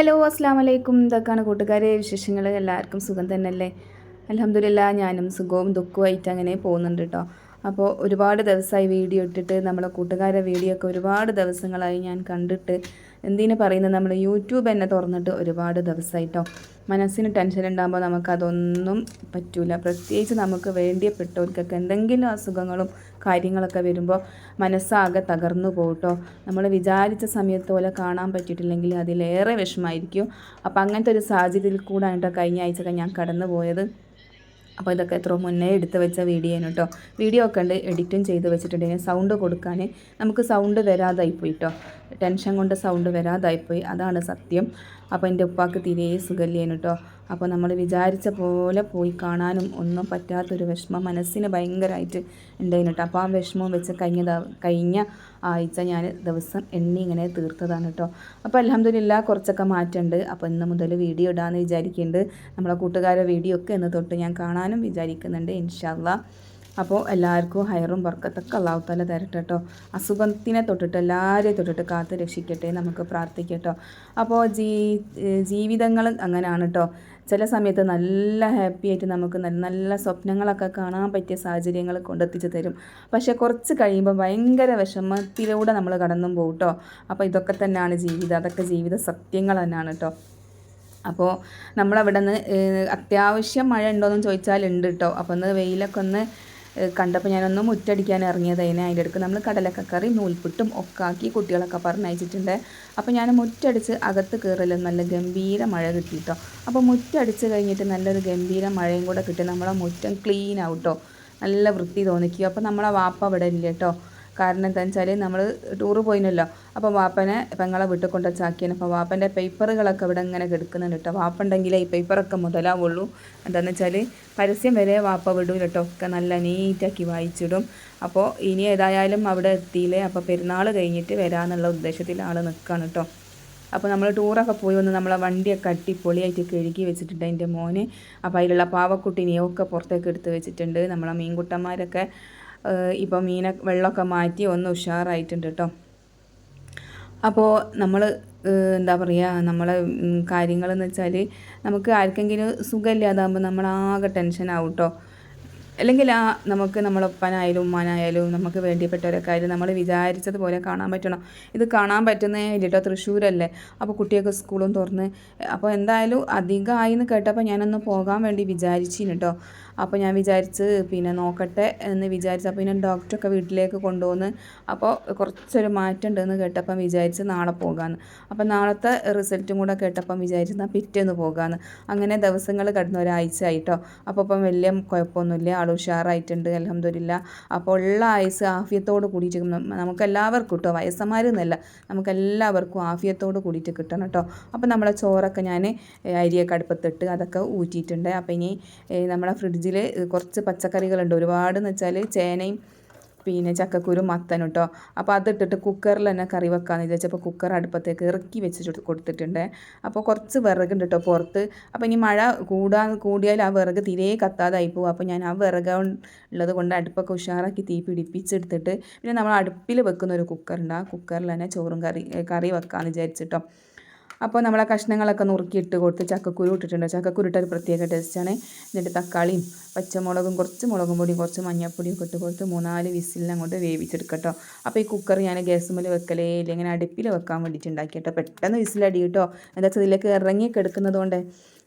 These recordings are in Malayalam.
ഹലോ അസ്സാം വലൈക്കും ഇതൊക്കെയാണ് കൂട്ടുകാരെ വിശേഷങ്ങൾ. എല്ലാവർക്കും സുഖം തന്നെയല്ലേ? അലഹമില്ല ഞാനും സുഖവും ദുഃഖവുമായിട്ട് അങ്ങനെ പോകുന്നുണ്ട് കേട്ടോ അപ്പോൾ ഒരുപാട് ദിവസമായി വീഡിയോ ഇട്ടിട്ട് നമ്മളെ കൂട്ടുകാരെ വീഡിയോ ഒക്കെ ഒരുപാട് ദിവസങ്ങളായി ഞാൻ കണ്ടിട്ട് എന്തിനു പറയുന്നത്? നമ്മൾ യൂട്യൂബ് തന്നെ തുറന്നിട്ട് ഒരുപാട് ദിവസമായിട്ടോ മനസ്സിന് ടെൻഷൻ ഉണ്ടാകുമ്പോൾ നമുക്കതൊന്നും പറ്റൂല. പ്രത്യേകിച്ച് നമുക്ക് വേണ്ടിയപ്പെട്ടവർക്കൊക്കെ എന്തെങ്കിലും അസുഖങ്ങളും കാര്യങ്ങളൊക്കെ വരുമ്പോൾ മനസ്സാകെ തകർന്നു പോകട്ടോ നമ്മൾ വിചാരിച്ച സമയത്ത് പോലെ കാണാൻ പറ്റിയിട്ടില്ലെങ്കിൽ അതിലേറെ വിഷമായിരിക്കും. അപ്പോൾ അങ്ങനത്തെ ഒരു സാഹചര്യത്തിൽ കൂടാണ് കേട്ടോ കഴിഞ്ഞ ആഴ്ചയൊക്കെ ഞാൻ കടന്നു പോയത്. അപ്പോൾ ഇതൊക്കെ എത്ര മുന്നേ എടുത്ത് വെച്ച വീഡിയോ ആണ് കേട്ടോ വീഡിയോ ഒക്കെ ഉണ്ട് എഡിറ്റും ചെയ്ത് വെച്ചിട്ടുണ്ടെങ്കിൽ സൗണ്ട് കൊടുക്കാൻ നമുക്ക് സൗണ്ട് വരാതായി കേട്ടോ ടെൻഷൻ കൊണ്ട് സൗണ്ട് വരാതായിപ്പോയി. അതാണ് സത്യം. അപ്പോൾ എന്റെ ഉപ്പാക്ക് തീരെ സുഖല്ലേനു കേട്ടോ അപ്പോൾ നമ്മൾ വിചാരിച്ച പോലെ പോയി കാണാനും ഒന്നും പറ്റാത്തൊരു വിഷമം മനസ്സിന് ഭയങ്കരമായിട്ട് ഉണ്ടായിരുന്നു കേട്ടോ അപ്പോൾ ആ വിഷമം വെച്ച് കഴിഞ്ഞ കഴിഞ്ഞ ആഴ്ച ഞാൻ ദിവസം എണ്ണി ഇങ്ങനെ തീർത്തതാണ് കേട്ടോ അപ്പോൾ അലഹമ്മദില്ല കുറച്ചൊക്കെ മാറ്റമുണ്ട് അപ്പോൾ ഇന്ന് മുതൽ വീഡിയോ ഇടാമെന്ന് വിചാരിക്കുന്നുണ്ട് നമ്മളെ കൂട്ടുകാരെ വീഡിയോ ഒക്കെ ഇന്ന് തൊട്ട് ഞാൻ കാണാനും വിചാരിക്കുന്നുണ്ട് ഇൻഷാല്ല അപ്പോൾ എല്ലാവർക്കും ഹയറും വർക്കത്തൊക്കെ അള്ളാഹുത്താല തരട്ടെ കേട്ടോ അസുഖത്തിനെ തൊട്ടിട്ട് എല്ലാവരെയും തൊട്ടിട്ട് കാത്ത് രക്ഷിക്കട്ടെ നമുക്ക് പ്രാർത്ഥിക്കട്ടോ. അപ്പോൾ ജീ ജീവിതങ്ങൾ അങ്ങനെയാണ് കേട്ടോ ചില സമയത്ത് നല്ല ഹാപ്പി ആയിട്ട് നമുക്ക് നല്ല നല്ല സ്വപ്നങ്ങളൊക്കെ കാണാൻ പറ്റിയ സാഹചര്യങ്ങൾ കൊണ്ടെത്തിച്ച് തരും. പക്ഷേ കുറച്ച് കഴിയുമ്പോൾ ഭയങ്കര വിഷമത്തിലൂടെ നമ്മൾ കടന്നും പോകും കേട്ടോ അപ്പോൾ ഇതൊക്കെ തന്നെയാണ് ജീവിതം. അതൊക്കെ ജീവിത സത്യങ്ങൾ തന്നെയാണ് കേട്ടോ അപ്പോൾ നമ്മളവിടെ നിന്ന് അത്യാവശ്യം മഴ ഉണ്ടോയെന്ന് ചോദിച്ചാൽ ഉണ്ട് കേട്ടോ അപ്പോൾ ഒന്ന് വെയിലൊക്കെ ഒന്ന് കണ്ടപ്പോൾ ഞാനൊന്ന് മുറ്റടിക്കാൻ ഇറങ്ങിയതേനെ അതിന്റെ അടുക്ക് നമ്മൾ കടലക്കക്കറി നൂൽപുട്ടും ഒക്കെ ആക്കി കുട്ടികളൊക്കെ പറഞ്ഞയച്ചിട്ടുണ്ട് അപ്പോൾ ഞാൻ മുറ്റടിച്ച് അകത്ത് കയറലും നല്ല ഗംഭീര മഴ കിട്ടിയിട്ടോ അപ്പോൾ മുറ്റടിച്ച് കഴിഞ്ഞിട്ട് നല്ലൊരു ഗംഭീര മഴയും കൂടെ കിട്ടി. നമ്മളെ മുറ്റം ക്ലീൻ ആവട്ടോ. നല്ല വൃത്തി തോന്നിക്കും. അപ്പോൾ നമ്മളെ വാപ്പ അവിടെ ഇല്ല കേട്ടോ. കാരണം എന്താ വെച്ചാൽ നമ്മൾ ടൂറ് പോയിനല്ലോ. അപ്പോൾ വാപ്പനെ പെങ്ങളെ വീട്ടിൽ കൊണ്ട് ചാക്കിയാണ് അപ്പോൾ വാപ്പന്റെ പേപ്പറുകളൊക്കെ ഇവിടെ ഇങ്ങനെ കിടക്കുന്നുണ്ട് കേട്ടോ വാപ്പ ഈ പേപ്പറൊക്കെ മുതലാവുള്ളൂ. എന്താണെന്ന് വെച്ചാൽ പരസ്യം വരെ വാപ്പ വിടും കേട്ടോ ഒക്കെ നല്ല നീറ്റാക്കി വായിച്ചിടും. അപ്പോൾ ഇനി ഏതായാലും അവിടെ എത്തിയില്ലേ? അപ്പോൾ പെരുന്നാൾ കഴിഞ്ഞിട്ട് വരാമെന്നുള്ള ഉദ്ദേശത്തിൽ ആൾ നിൽക്കുകയാണ് കേട്ടോ അപ്പോൾ നമ്മൾ ടൂറൊക്കെ പോയി വന്ന് നമ്മളെ വണ്ടിയൊക്കെ അടിപൊളിയായിട്ട് കഴുകി വെച്ചിട്ടുണ്ട് എന്റെ മോന്. അപ്പോൾ അതിലുള്ള പാവക്കുട്ടിനെയൊക്കെ പുറത്തേക്ക് എടുത്ത് വെച്ചിട്ടുണ്ട്. നമ്മളെ മീൻകുട്ടന്മാരൊക്കെ ഇപ്പോൾ മീന വെള്ളമൊക്കെ മാറ്റി ഒന്ന് ഉഷാറായിട്ടുണ്ട് കേട്ടോ. അപ്പോൾ നമ്മൾ എന്താ പറയുക നമ്മളെ കാര്യങ്ങളെന്ന് വെച്ചാൽ നമുക്ക് ആർക്കെങ്കിലും സുഖമില്ലാതാകുമ്പോൾ നമ്മളാകെ ടെൻഷനാവും കേട്ടോ അല്ലെങ്കിൽ ആ നമുക്ക് നമ്മളൊപ്പനായാലും ഉമ്മാനായാലും നമുക്ക് വേണ്ടിപ്പെട്ടവരൊക്കെ ആയാലും നമ്മൾ വിചാരിച്ചതുപോലെ കാണാൻ പറ്റണം? ഇത് കാണാൻ പറ്റുന്നേ ഇല്ലട്ടോ തൃശ്ശൂരല്ലേ? അപ്പോൾ കുട്ടിയൊക്കെ സ്കൂളും തുറന്ന് അപ്പോൾ എന്തായാലും അധികമായി എന്ന് കേട്ടപ്പോൾ ഞാനൊന്ന് പോകാൻ വേണ്ടി വിചാരിച്ചിന് കേട്ടോ അപ്പോൾ ഞാൻ വിചാരിച്ച് പിന്നെ നോക്കട്ടെ എന്ന് വിചാരിച്ച് അപ്പോൾ പിന്നെ ഡോക്ടറൊക്കെ വീട്ടിലേക്ക് കൊണ്ടുവന്ന് അപ്പോൾ കുറച്ചൊരു മാറ്റം ഉണ്ടെന്ന് കേട്ടപ്പം വിചാരിച്ച് നാളെ പോകാമെന്ന് അപ്പോൾ നാളത്തെ റിസൾട്ടും കൂടെ കേട്ടപ്പം വിചാരിച്ച് എന്നാൽ പിറ്റേന്ന് പോകാമെന്ന് അങ്ങനെ ദിവസങ്ങൾ കടന്ന ഒരാഴ്ച ആയിട്ടോ. അപ്പോൾ ഇപ്പം വലിയ കുഴപ്പമൊന്നുമില്ല. ആൾ ഉഷാറായിട്ടുണ്ട് അലഹമ്മദില്ല അപ്പോൾ ഉള്ള ആയുസ് ആഫിയത്തോട് കൂടിയിട്ട് നമുക്ക് എല്ലാവർക്കും കേട്ടോ വയസ്സന്മാരെന്നല്ല. നമുക്ക് എല്ലാവർക്കും ആഫിയത്തോട് കൂടിയിട്ട് കിട്ടണം കേട്ടോ അപ്പോൾ നമ്മളെ ചോറൊക്കെ ഞാൻ അരിയൊക്കെ അടുപ്പത്തിട്ട് അതൊക്കെ ഊറ്റിയിട്ടുണ്ട്. അപ്പോൾ ഇനി നമ്മളെ ഫ്രിഡ്ജിൽ ഫ്രിഡ്ജിൽ കുറച്ച് പച്ചക്കറികളുണ്ട്. ഒരുപാടെന്ന് വെച്ചാൽ ചേനയും പിന്നെ ചക്കക്കുരു മത്തനും കേട്ടോ അപ്പോൾ അതിട്ടിട്ട് കുക്കറിൽ തന്നെ കറി വെക്കാമെന്ന് വിചാരിച്ചപ്പോൾ കുക്കർ അടുപ്പത്തേക്ക് ഇറക്കി വെച്ച് കൊടുത്തിട്ടുണ്ട്. അപ്പോൾ കുറച്ച് വിറകുണ്ട് കേട്ടോ പുറത്ത്. അപ്പോൾ ഇനി മഴ കൂടാ കൂടിയാൽ ആ വിറക് തീരെ കത്താതായി പോകും അപ്പോൾ ഞാൻ ആ വിറക് ഉള്ളത് കൊണ്ട് അടുപ്പൊക്കെ ഉഷാറാക്കി തീ പിടിപ്പിച്ചെടുത്തിട്ട് പിന്നെ നമ്മൾ അടുപ്പിൽ വെക്കുന്ന ഒരു കുക്കറുണ്ട് ആ കുക്കറിൽ തന്നെ ചോറും കറി കറി വെക്കാമെന്ന് വിചാരിച്ചിട്ടോ അപ്പോൾ നമ്മൾ ആ കഷ്ണങ്ങളൊക്കെ നുറുക്കി ഇട്ട് കൊടുത്ത് ചക്കക്കുരു ഇട്ടിട്ടുണ്ട്. ചക്കക്കുരു ഇട്ടൊരു പ്രത്യേക ടേസ്റ്റാണ് എന്നിട്ട് തക്കാളിയും പച്ചമുളകും കുറച്ച് മുളകും പൊടിയും കുറച്ച് മഞ്ഞൾപ്പൊടിയും ഒക്കെ ഇട്ട് കൊടുത്ത് മൂന്നാൽ വിസിലിന് അങ്ങോട്ട് വേവിച്ചെടുക്കട്ടോ. അപ്പോൾ ഈ കുക്കർ ഞാൻ ഗ്യാസ് മുതൽ വെക്കലേ ഇല്ല അടുപ്പിൽ വെക്കാൻ വേണ്ടിയിട്ട് ഉണ്ടാക്കിയിട്ടോ. പെട്ടെന്ന് വിസിലടി കേട്ടോ എന്താ വെച്ചാൽ ഇതിലേക്ക് ഇറങ്ങി കിടക്കുന്നത് കൊണ്ട്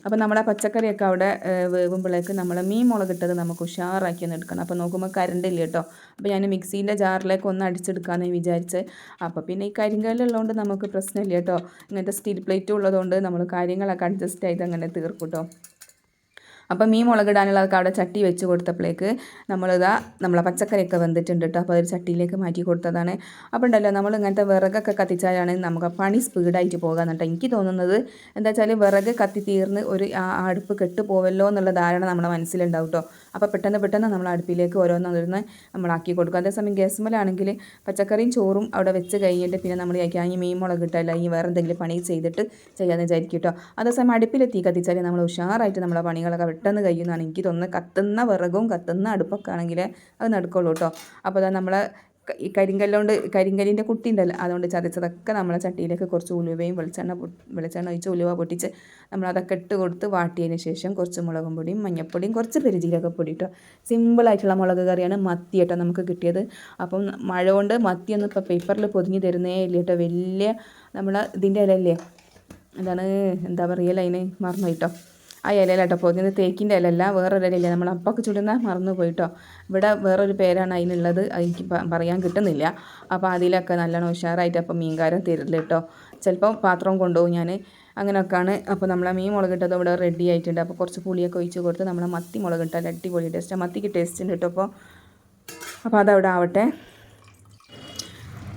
അപ്പോൾ നമ്മുടെ പച്ചക്കറിയൊക്കെ അവിടെ വേവുമ്പോഴേക്ക് നമ്മൾ മീൻ മുളകിട്ടത് നമുക്ക് ഉഷാറാക്കി ഒന്ന് എടുക്കണം. അപ്പോൾ നോക്കുമ്പോൾ കറണ്ട് ഇല്ല കേട്ടോ. അപ്പോൾ ഞാൻ മിക്സീന്റെ ജാറിലേക്ക് ഒന്ന് അടിച്ചെടുക്കാമെന്ന് വിചാരിച്ച്. അപ്പോൾ പിന്നെ ഈ കരിങ്കല്ലുള്ളതുകൊണ്ട് നമുക്ക് പ്രശ്നമില്ല കേട്ടോ. ഇങ്ങനത്തെ സ്റ്റീൽ പ്ലേറ്റും ഉള്ളതുകൊണ്ട് നമ്മൾ കാര്യങ്ങളൊക്കെ അഡ്ജസ്റ്റ് ചെയ്ത് അങ്ങനെ തീർക്കും കേട്ടോ. അപ്പോൾ മീൻ മുളകിടാനുള്ളതൊക്കെ അവിടെ ചട്ടി വെച്ച് കൊടുത്തപ്പോഴേക്ക് നമ്മളിതാ നമ്മളെ പച്ചക്കറിയൊക്കെ വന്നിട്ടുണ്ട് കേട്ടോ. അപ്പോൾ അതൊരു ചട്ടിയിലേക്ക് മാറ്റി കൊടുത്തതാണ്. അപ്പോൾ ഉണ്ടല്ലോ നമ്മൾ ഇങ്ങനത്തെ വിറകൊക്കെ കത്തിച്ചാലാണ് നമുക്ക് പണി സ്പീഡായിട്ട് പോകാൻ കേട്ടോ എനിക്ക് തോന്നുന്നത് എന്താ വെച്ചാൽ വിറക് കത്തി തീർന്ന് ഒരു അടുപ്പ് കെട്ടുപോവല്ലോ എന്നുള്ള ധാരണ നമ്മുടെ മനസ്സിലുണ്ടാവും കേട്ടോ. അപ്പോൾ പെട്ടെന്ന് പെട്ടെന്ന് നമ്മൾ അടുപ്പിലേക്ക് ഓരോന്നോരോന്ന് നമ്മളാക്കി കൊടുക്കും. അതേസമയം ഗ്യാസ് ഗ്യാസ്മലാണെങ്കിൽ പച്ചക്കറിയും ചോറും അവിടെ വെച്ച് കഴിഞ്ഞിട്ട് പിന്നെ നമ്മൾ കഴിക്കാൻ ഈ മീൻ മുളക് ഇട്ടല്ല ഈ വേറെ എന്തെങ്കിലും പണി ചെയ്തിട്ട് ചെയ്യാമെന്ന് വിചാരിക്കും കേട്ടോ. അതേസമയം അടുപ്പിൽ തീ കത്തിച്ചാൽ നമ്മൾ ഉഷാറായിട്ട് നമ്മളെ പണികളൊക്കെ പെട്ടെന്ന് കഴിയുന്നതാണ് എനിക്ക് തോന്നുന്നത്. കത്തുന്ന വിറകും കത്തുന്ന അടുപ്പൊക്കെ ആണെങ്കിൽ അത് നടക്കുള്ളൂ കേട്ടോ. അപ്പോൾ നമ്മളെ ഈ കരിങ്കല്ലുകൊണ്ട് കരിങ്കല്ലിന്റെ കുട്ടി ഉണ്ടല്ലോ അതുകൊണ്ട് ചതച്ചതൊക്കെ നമ്മളെ ചട്ടിയിലേക്ക് കുറച്ച് ഉലുവയും വെളിച്ചെണ്ണ വെളിച്ചെണ്ണ ഒഴിച്ച് ഉലുവ പൊട്ടിച്ച് നമ്മളതൊക്കെ ഇട്ട് കൊടുത്ത് വാട്ടിയതിന് ശേഷം കുറച്ച് മുളകും പൊടിയും മഞ്ഞപ്പൊടിയും കുറച്ച് പെരുജീരകപ്പൊടി കേട്ടോ സിമ്പിളായിട്ടുള്ള മുളക് കറിയാണ് മത്തി കേട്ടോ നമുക്ക് കിട്ടിയത്. അപ്പം മഴ കൊണ്ട് മത്തിയൊന്നും ഇപ്പോൾ പേപ്പറിൽ പൊതിഞ്ഞ് തരുന്നേ ഇല്ല കേട്ടോ. വലിയ നമ്മളെ ഇതിന്റെ ഇലല്ലേ എന്താണ് എന്താ പറയുക അതിന്? മറന്നു പോയിട്ടോ ആ ഇലയിലാട്ടോ പൊതിഞ്ഞത് തേക്കിന്റെ ഇലയല്ല വേറൊരു ഇലയില്ല. നമ്മൾ അപ്പൊക്കെ ചുടുന്ന മറന്നു പോയിട്ടോ. ഇവിടെ വേറൊരു പേരാണ് അതിനുള്ളത്. അത് എനിക്ക് പറയാൻ കിട്ടുന്നില്ല. അപ്പോൾ അതിലൊക്കെ നല്ലോണം ഉഷാറായിട്ട് അപ്പോൾ മീൻകാരൻ തരില്ല കേട്ടോ ചിലപ്പോൾ പാത്രം കൊണ്ടുപോകും ഞാൻ അങ്ങനെയൊക്കെയാണ് അപ്പോൾ നമ്മളെ മീൻ മുളകിട്ടത് ഇവിടെ റെഡി ആയിട്ടുണ്ട്. അപ്പോൾ കുറച്ച് പുളിയൊക്കെ ഒഴിച്ച് കൊടുത്ത് നമ്മളെ മത്തി മുളകിട്ടാൽ അടിപൊളി ടേസ്റ്റ് മത്തിക്ക് ടേസ്റ്റ് ഉണ്ട് കേട്ടോ അപ്പോൾ അപ്പോൾ അതവിടെ ആവട്ടെ.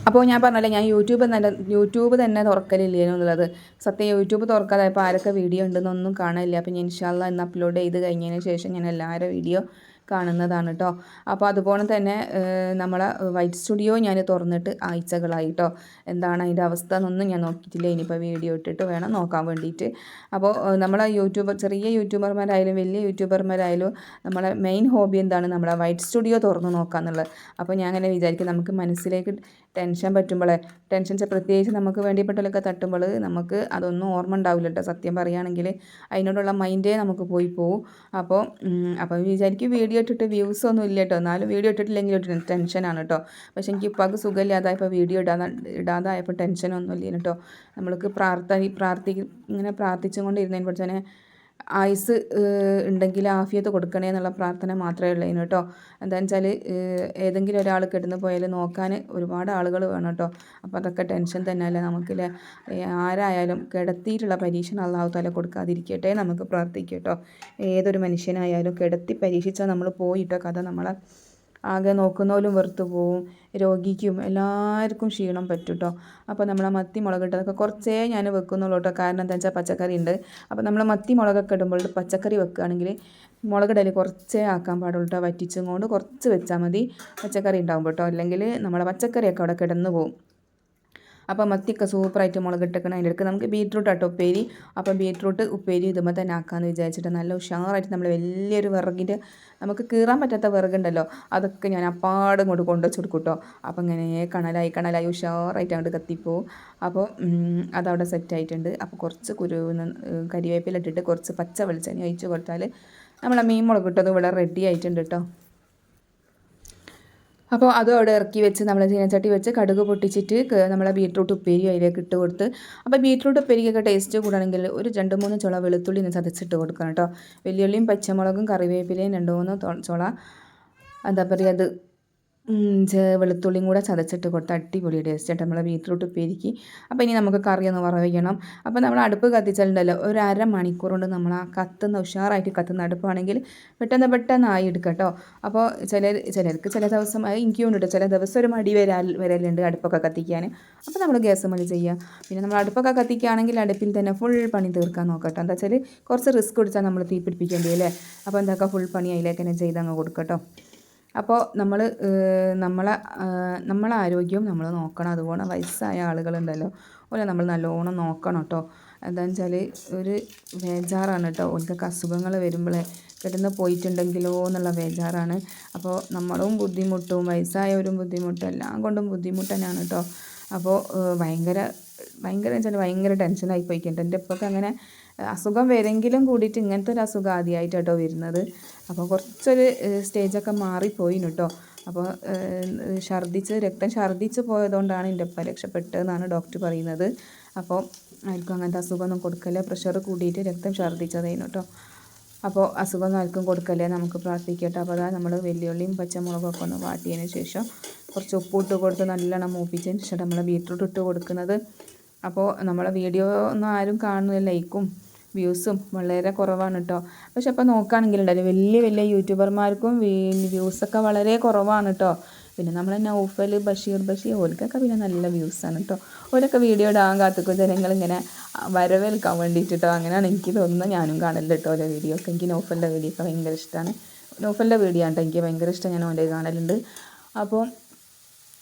അപ്പോൾ ഞാൻ പറഞ്ഞല്ലേ ഞാൻ യൂട്യൂബ് തന്നെ യൂട്യൂബ് തന്നെ തുറക്കലില്ലേനു എന്നുള്ളത്. സത്യം യൂട്യൂബ് തുറക്കാതെ ഇപ്പോൾ ആരൊക്കെ വീഡിയോ ഉണ്ടെന്നൊന്നും കാണാനില്ല അപ്പോൾ ഞാൻ ഇൻഷാല്ല ഇന്ന് അപ്ലോഡ് ചെയ്ത് കഴിഞ്ഞതിന് ശേഷം ഞാൻ എല്ലാവരുടെ വീഡിയോ കാണുന്നതാണ് കേട്ടോ അപ്പോൾ അതുപോലെ തന്നെ നമ്മളെ വൈറ്റ് സ്റ്റുഡിയോ ഞാൻ തുറന്നിട്ട് ആഴ്ചകളായി കേട്ടോ എന്താണ് അതിന്റെ അവസ്ഥ എന്നൊന്നും ഞാൻ നോക്കിയിട്ടില്ല. ഇനിയിപ്പോൾ വീഡിയോ ഇട്ടിട്ട് വേണം നോക്കാൻ വേണ്ടിയിട്ട്. അപ്പോൾ നമ്മളെ യൂട്യൂബർ ചെറിയ യൂട്യൂബർമാരായാലും വലിയ യൂട്യൂബർമാരായാലും നമ്മളെ മെയിൻ ഹോബി എന്താണ്? നമ്മളെ വൈറ്റ് സ്റ്റുഡിയോ തുറന്ന് നോക്കുക എന്നുള്ളത് അപ്പോൾ ഞാൻ അങ്ങനെ വിചാരിക്കും നമുക്ക് മനസ്സിലേക്ക് ടെൻഷൻ പറ്റുമ്പോഴേ ടെൻഷൻ പ്രത്യേകിച്ച് നമുക്ക് വേണ്ടിപ്പെട്ടവരൊക്കെ തട്ടുമ്പോൾ നമുക്ക് അതൊന്നും ഓർമ്മ ഉണ്ടാവില്ല കേട്ടോ സത്യം പറയുകയാണെങ്കിൽ അതിനോടുള്ള മൈൻഡേ നമുക്ക് പോയി പോകും അപ്പോൾ അപ്പോൾ വിചാരിക്കും വീഡിയോ ഇട്ടിട്ട് വ്യൂസ് ഒന്നും ഇല്ല കേട്ടോ എന്നാലും വീഡിയോ ഇട്ടിട്ടില്ലെങ്കിൽ ടെൻഷനാണ് കേട്ടോ പക്ഷേ എനിക്ക് ഇപ്പോൾ സുഖമില്ലാതായപ്പോൾ വീഡിയോ ഇടാതെ ഇടാതായപ്പോൾ ടെൻഷനൊന്നും ഇല്ല കേട്ടോ നമ്മൾക്ക് പ്രാർത്ഥന പ്രാർത്ഥി ഇങ്ങനെ പ്രാർത്ഥിച്ചുകൊണ്ടിരുന്നതിന് പഠിച്ചനെ ആയുസ് ഉണ്ടെങ്കിൽ ആഫിയത്ത് കൊടുക്കണേ എന്നുള്ള പ്രാർത്ഥന മാത്രമേ ഉള്ളൂ അതിന് കേട്ടോ. എന്താണെന്ന് വെച്ചാൽ ഏതെങ്കിലും ഒരാൾ കിടന്നു പോയാൽ നോക്കാൻ ഒരുപാട് ആളുകൾ വേണം കേട്ടോ. അപ്പോൾ അതൊക്കെ ടെൻഷൻ തന്നെയല്ലേ നമുക്കില്ലേ? ആരായാലും കിടത്തിയിട്ടുള്ള പരീക്ഷണം അള്ളാഹു കൊടുക്കാതിരിക്കട്ടെ നമുക്ക് പ്രാർത്ഥിക്കാം കേട്ടോ. ഏതൊരു മനുഷ്യനായാലും കിടത്തി പരീക്ഷിച്ചാൽ നമ്മൾ പോയിട്ടോ കഥ നമ്മളെ ആകെ നോക്കുന്നവരും വെറുത്ത് പോവും. രോഗിക്കും എല്ലാവർക്കും ക്ഷീണം പറ്റും കേട്ടോ അപ്പോൾ നമ്മൾ മത്തി മുളകിട്ടതൊക്കെ കുറച്ചേ ഞാൻ വെക്കുന്നുള്ളൂ കേട്ടോ കാരണം എന്താ വെച്ചാൽ പച്ചക്കറി ഉണ്ട് അപ്പോൾ നമ്മൾ മത്തി മുളകൊക്കെ ഇടുമ്പോൾ പച്ചക്കറി വെക്കുകയാണെങ്കിൽ മുളകിടൽ കുറച്ചേ ആക്കാൻ പാടുള്ളൂ കേട്ടോ വറ്റിച്ചും കൊണ്ട് കുറച്ച് വെച്ചാൽ മതി. പച്ചക്കറി ഉണ്ടാവും കേട്ടോ അല്ലെങ്കിൽ നമ്മളെ പച്ചക്കറിയൊക്കെ അവിടെ കിടന്നു പോകും അപ്പോൾ മത്തിയൊക്കെ സൂപ്പറായിട്ട് മുളകിട്ടേക്കണം അതിന്റെ ഇടയ്ക്ക് നമുക്ക് ബീറ്റ്റൂട്ട് ആട്ടോ ഉപ്പേരി. അപ്പോൾ ബീറ്റ്റൂട്ട് ഉപ്പേരി ഇതുമ്പോൾ തന്നെ ആക്കാമെന്ന് വിചാരിച്ചിട്ട് നല്ല ഉഷാറായിട്ട് നമ്മൾ വലിയൊരു വിറകിന്റെ നമുക്ക് കീറാൻ പറ്റാത്ത വിറകുണ്ടല്ലോ അതൊക്കെ ഞാൻ അപ്പാട് ഇങ്ങോട്ട് കൊണ്ടുവച്ച് കൊടുക്കും കേട്ടോ അപ്പോൾ ഇങ്ങനെ കണലായി കണലായി ഉഷാറായിട്ട് അങ്ങോട്ട് കത്തിപ്പോവും. അപ്പോൾ അതവിടെ സെറ്റായിട്ടുണ്ട് അപ്പോൾ കുറച്ച് കുരു കരിവേപ്പിലിട്ടിട്ട് കുറച്ച് പച്ച വെളിച്ചെണ്ണ ഒഴിച്ച് കൊടുത്താൽ നമ്മളെ മീൻ മുളകിട്ടത് ഇവിടെ റെഡി ആയിട്ടുണ്ട് കേട്ടോ അപ്പോൾ അതും അവിടെ ഇറക്കി വെച്ച് നമ്മൾ ചീനച്ചട്ടി വെച്ച് കടുക് പൊട്ടിച്ചിട്ട് നമ്മളെ ബീട്രൂട്ട് ഉപ്പേരി അതിലേക്ക് ഇട്ട് കൊടുത്ത് അപ്പോൾ ബീട്രൂട്ട് ഉപ്പേരിക്കൊക്കെ ടേസ്റ്റ് കൂടണമെങ്കിൽ ഒരു രണ്ട് മൂന്ന് ചുള വെളുത്തുള്ളി ഒന്ന് ചതച്ചിട്ട് കൊടുക്കണം കേട്ടോ. വെല്ലുള്ളിയും പച്ചമുളകും കറിവേപ്പിലയും രണ്ട് മൂന്ന് ചുള എന്താ പറയുക അത് വെളുത്തുള്ളിയും കൂടെ ചതച്ചിട്ട് കൊടുത്ത് അടിപൊളി ടേസ്റ്റ് ആയിട്ട് ബീറ്റ്റൂട്ട് ഉപ്പേരിക്ക്. അപ്പോൾ ഇനി നമുക്ക് കറി ഒന്ന് വറവിക്കണം. അപ്പോൾ നമ്മൾ അടുപ്പ് കത്തിച്ചാലുണ്ടല്ലോ ഒരു അര മണിക്കൂർ കൊണ്ട് നമ്മൾ ആ കത്തുന്ന ഉഷാറായിട്ട് കത്തുന്ന അടുപ്പാണെങ്കിൽ പെട്ടെന്ന് പെട്ടെന്ന് ആയി എടുക്കുക അപ്പോൾ ചിലർ ചിലർക്ക് ചില ദിവസം എനിക്കും ഉണ്ട് ചില ദിവസം ഒരു മടി വരാൽ വരലുണ്ട് അടുപ്പൊക്കെ കത്തിക്കാൻ. അപ്പോൾ നമ്മൾ ഗ്യാസ് മതി ചെയ്യുക പിന്നെ നമ്മൾ അടുപ്പൊക്കെ കത്തിക്കുകയാണെങ്കിൽ അടുപ്പിൽ തന്നെ ഫുൾ പണി തീർക്കാൻ നോക്കട്ടോ എന്താ വെച്ചാൽ കുറച്ച് റിസ്ക് എടുത്താൽ നമ്മൾ തീ പിടിപ്പിക്കേണ്ടി അല്ലേ? അപ്പോൾ എന്തൊക്കെ ഫുൾ പണി അതിലേക്ക് തന്നെ ചെയ്ത് അങ്ങ് കൊടുക്കട്ടോ അപ്പോൾ നമ്മൾ നമ്മളെ നമ്മളെ ആരോഗ്യവും നമ്മൾ നോക്കണം. അതുപോലെ വയസ്സായ ആളുകളുണ്ടല്ലോ ഓലെ നമ്മൾ നല്ലോണം നോക്കണം കേട്ടോ എന്താണെന്ന് വെച്ചാൽ ഒരു വേജാറാണ് കേട്ടോ ഓൽക്കൊക്കെ അസുഖങ്ങൾ വരുമ്പോഴേ കിടന്ന് പോയിട്ടുണ്ടെങ്കിലോ എന്നുള്ള വേജാറാണ് അപ്പോൾ നമ്മളും ബുദ്ധിമുട്ടും വയസ്സായവരും ബുദ്ധിമുട്ടും എല്ലാം കൊണ്ടും ബുദ്ധിമുട്ട് തന്നെയാണ് കേട്ടോ അപ്പോൾ ഭയങ്കര ഭയങ്കര വെച്ചാൽ ഭയങ്കര ടെൻഷനായി പോയിക്കുന്നുണ്ട് എന്റെ ഇപ്പൊക്കെ അങ്ങനെ അസുഖം വരെങ്കിലും കൂടിയിട്ട് ഇങ്ങനത്തെ ഒരു അസുഖം ആദ്യമായിട്ട് കേട്ടോ വരുന്നത്. അപ്പോൾ കുറച്ചൊരു സ്റ്റേജൊക്കെ മാറിപ്പോയിന് കേട്ടോ അപ്പോൾ ഛർദ്ദിച്ച് രക്തം ഛർദ്ദിച്ച് പോയതുകൊണ്ടാണ് എന്റെ ഉപ്പ രക്ഷപ്പെട്ടതെന്നാണ് ഡോക്ടർ പറയുന്നത്. അപ്പോൾ ആർക്കും അങ്ങനത്തെ അസുഖമൊന്നും കൊടുക്കല്ലേ? പ്രഷർ കൂടിയിട്ട് രക്തം ഛർദ്ദിച്ചതേനു കേട്ടോ അപ്പോൾ അസുഖമൊന്നും ആർക്കും കൊടുക്കല്ലേ? നമുക്ക് പ്രാർത്ഥിക്കട്ടെ. അപ്പോൾ അതാ നമ്മൾ വെല്ലുള്ളിയും പച്ചമുളകൊക്കെ ഒന്ന് വാട്ടിയതിന് ശേഷം കുറച്ച് ഉപ്പിട്ട് കൊടുത്ത് നല്ലോണം മൂപ്പിച്ചതിന് ശേഷം നമ്മൾ ബീട്രൂട്ട് ഇട്ട് കൊടുക്കുന്നത്. അപ്പോൾ നമ്മളെ വീഡിയോ ഒന്നും ആരും കാണുന്നില്ല. ലൈക്കും വ്യൂസും വളരെ കുറവാണ് കേട്ടോ പക്ഷെ അപ്പോൾ നോക്കുകയാണെങ്കിലുണ്ടല്ലോ വലിയ വലിയ യൂട്യൂബർമാർക്കും വ്യൂസൊക്കെ വളരെ കുറവാണ് കേട്ടോ പിന്നെ നമ്മളെ നൗഫൽ ബഷീർ ബഷീർ ഓൽക്കൊക്കെ പിന്നെ നല്ല വ്യൂസാണ് കേട്ടോ ഓരൊക്കെ വീഡിയോ ഇടാൻ കാത്തുക്കും. ജനങ്ങളിങ്ങനെ വരവേൽക്കാൻ വേണ്ടിയിട്ട് കേട്ടോ അങ്ങനെയാണ് എനിക്ക് തോന്നുന്നത്. ഞാനും കാണലില്ല കേട്ടോ ഓരോ വീഡിയോ ഒക്കെ. എനിക്ക് നൗഫലിന്റെ വീഡിയോ ഒക്കെ ഭയങ്കര ഇഷ്ടമാണ് നൗഫലിന്റെ വീഡിയോ ആണ് കേട്ടോ എനിക്ക് ഭയങ്കര ഇഷ്ടം. ഞാൻ ഓന്റെ കാണലുണ്ട്. അപ്പോൾ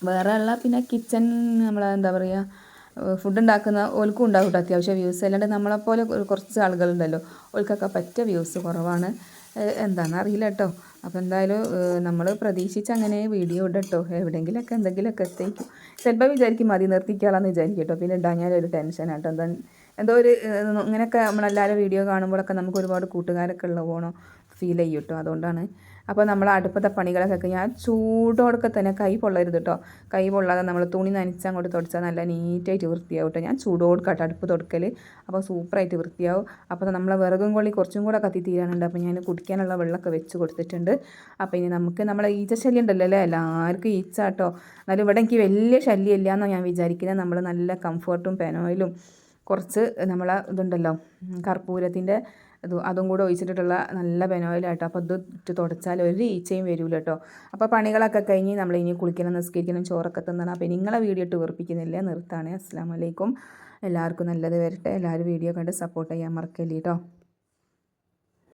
വേറെ ഉള്ള പിന്നെ കിച്ചൺ നമ്മളെ എന്താ പറയുക ഫുഡ് ഉണ്ടാക്കുന്ന ഓൽക്കും ഉണ്ടാവും കേട്ടോ അത്യാവശ്യം വ്യൂസ് അല്ലാണ്ട് നമ്മളെപ്പോലെ കുറച്ച് ആളുകളുണ്ടല്ലോ ഓൽക്കൊക്കെ പറ്റ വ്യൂസ് കുറവാണ്. എന്താണെന്ന് അറിയില്ല കേട്ടോ അപ്പോൾ എന്തായാലും നമ്മൾ പ്രതീക്ഷിച്ച് അങ്ങനെ വീഡിയോ ഇടട്ടോ. കേട്ടോ എവിടെയെങ്കിലുമൊക്കെ എന്തെങ്കിലുമൊക്കെ എത്തിക്കും. ചിലപ്പോൾ വിചാരിക്കും മതി നിർത്തിക്കാളാന്ന് വിചാരിക്കും കേട്ടോ പിന്നെ ഇടാഞ്ഞാലൊരു ടെൻഷനാണ് കേട്ടോ എന്താ എന്തോ ഒരു ഇങ്ങനെയൊക്കെ നമ്മളെല്ലാവരും വീഡിയോ കാണുമ്പോഴൊക്കെ നമുക്ക് ഒരുപാട് കൂട്ടുകാരൊക്കെ ഉള്ള പോകണം ഫീൽ ചെയ്യും കേട്ടോ അതുകൊണ്ടാണ് അപ്പോൾ നമ്മൾ അടുപ്പത്തെ പണികളൊക്കെ ഞാൻ ചൂടോടൊക്കെ തന്നെ കൈ പൊള്ളരുത് കേട്ടോ കൈ പൊള്ളാതെ നമ്മൾ തുണി നനച്ച് അങ്ങോട്ട് തുടച്ചാൽ നല്ല നീറ്റായിട്ട് വൃത്തിയാവും കേട്ടോ ഞാൻ ചൂടോടുക്കാട്ടോ അടുപ്പ് തുടക്കൽ അപ്പോൾ സൂപ്പറായിട്ട് വൃത്തിയാവും. അപ്പോൾ നമ്മളെ വിറകും കൊള്ളി കുറച്ചും കൂടെ കത്തി തീരാനുണ്ട്. അപ്പോൾ ഞാൻ കുടിക്കാനുള്ള വെള്ളമൊക്കെ വെച്ച് കൊടുത്തിട്ടുണ്ട്. അപ്പോൾ ഇനി നമുക്ക് നമ്മളെ ഈച്ച ശല്യം ഉണ്ടല്ലോ അല്ലേ? എല്ലാവർക്കും ഈച്ച കേട്ടോ എന്നാലും ഇവിടെ എനിക്ക് വലിയ ശല്യം ഇല്ല എന്നാണ് ഞാൻ വിചാരിക്കുന്നത് നമ്മൾ നല്ല കംഫർട്ടും പെനോയിലും കുറച്ച് നമ്മൾ ഇതുണ്ടല്ലോ കർപ്പൂരത്തിന്റെ ഇത് അതും കൂടെ ഒഴിച്ചിട്ടുള്ള നല്ല ബെനോയിലാട്ടോ. അപ്പോൾ ഇത് ഇട്ട് തുടച്ചാൽ ഒരു ഈച്ചയും വരില്ല കേട്ടോ അപ്പോൾ പണികളൊക്കെ കഴിഞ്ഞ് നമ്മൾ ഇനി കുളിക്കണം നിസ്കരിക്കണം ചോറൊക്കെ തിന്നണം. അപ്പോൾ നിങ്ങളെ വീഡിയോ ഇട്ട് വെറുപ്പിക്കുന്നില്ല നിർത്താണ്. അസ്സാം വലൈക്കും എല്ലാവർക്കും നല്ലത് വരട്ടെ. എല്ലാവരും വീഡിയോ കണ്ട് സപ്പോർട്ട് ചെയ്യാൻ മറക്കല്ലേ കേട്ടോ